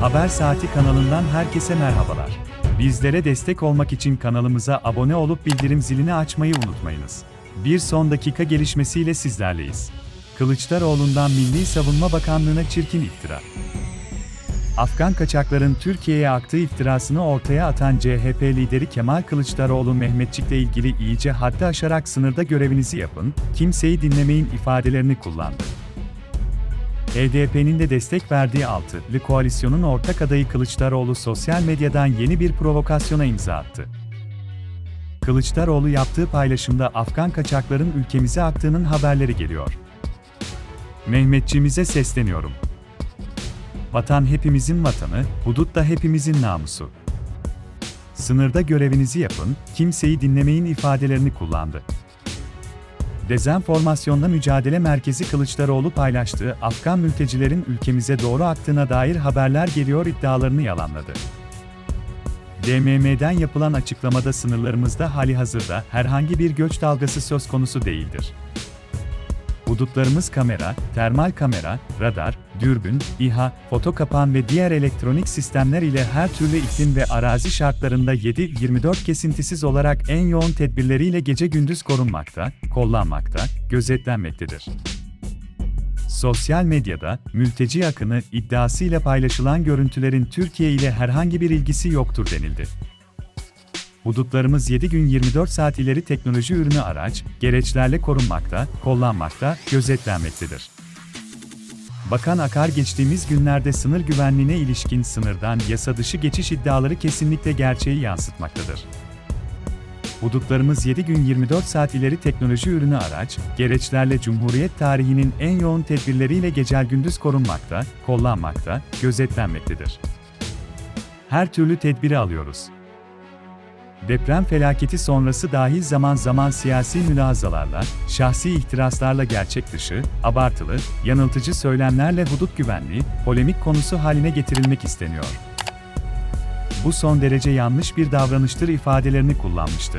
Haber Saati kanalından herkese merhabalar. Bizlere destek olmak için kanalımıza abone olup bildirim zilini açmayı unutmayınız. Bir son dakika gelişmesiyle sizlerleyiz. Kılıçdaroğlu'ndan Milli Savunma Bakanlığı'na çirkin iftira. Afgan kaçakların Türkiye'ye aktığı iftirasını ortaya atan CHP lideri Kemal Kılıçdaroğlu Mehmetçik'le ilgili iyice haddi aşarak sınırda görevinizi yapın, kimseyi dinlemeyin ifadelerini kullandı. HDP'nin de destek verdiği altılı koalisyonun ortak adayı Kılıçdaroğlu sosyal medyadan yeni bir provokasyona imza attı. Kılıçdaroğlu yaptığı paylaşımda Afgan kaçakların ülkemize aktığının haberleri geliyor. Mehmetçimize sesleniyorum. Vatan hepimizin vatanı, hudut da hepimizin namusu. Sınırda görevinizi yapın, kimseyi dinlemeyin ifadelerini kullandı. Dezenformasyonla Mücadele Merkezi Kılıçdaroğlu paylaştığı Afgan mültecilerin ülkemize doğru aktığına dair haberler geliyor iddialarını yalanladı. DMM'den yapılan açıklamada sınırlarımızda hali hazırda herhangi bir göç dalgası söz konusu değildir. Hudutlarımız kamera, termal kamera, radar, dürbün, İHA, foto kapan ve diğer elektronik sistemler ile her türlü iklim ve arazi şartlarında 7-24 kesintisiz olarak en yoğun tedbirleriyle gece gündüz korunmakta, kollanmakta, gözetlenmektedir. Sosyal medyada, mülteci akını iddiasıyla paylaşılan görüntülerin Türkiye ile herhangi bir ilgisi yoktur denildi. Hudutlarımız 7 gün 24 saat ileri teknoloji ürünü araç, gereçlerle korunmakta, kollanmakta, gözetlenmektedir. Bakan Akar geçtiğimiz günlerde sınır güvenliğine ilişkin sınırdan yasa dışı geçiş iddiaları kesinlikle gerçeği yansıtmaktadır. Hudutlarımız 7 gün 24 saat ileri teknoloji ürünü araç, gereçlerle Cumhuriyet tarihinin en yoğun tedbirleriyle gecel gündüz korunmakta, kollanmakta, gözetlenmektedir. Her türlü tedbiri alıyoruz. Deprem felaketi sonrası dahil zaman zaman siyasi mülazalarla, şahsi ihtiraslarla gerçek dışı, abartılı, yanıltıcı söylemlerle hudut güvenliği, polemik konusu haline getirilmek isteniyor. Bu son derece yanlış bir davranıştır ifadelerini kullanmıştı.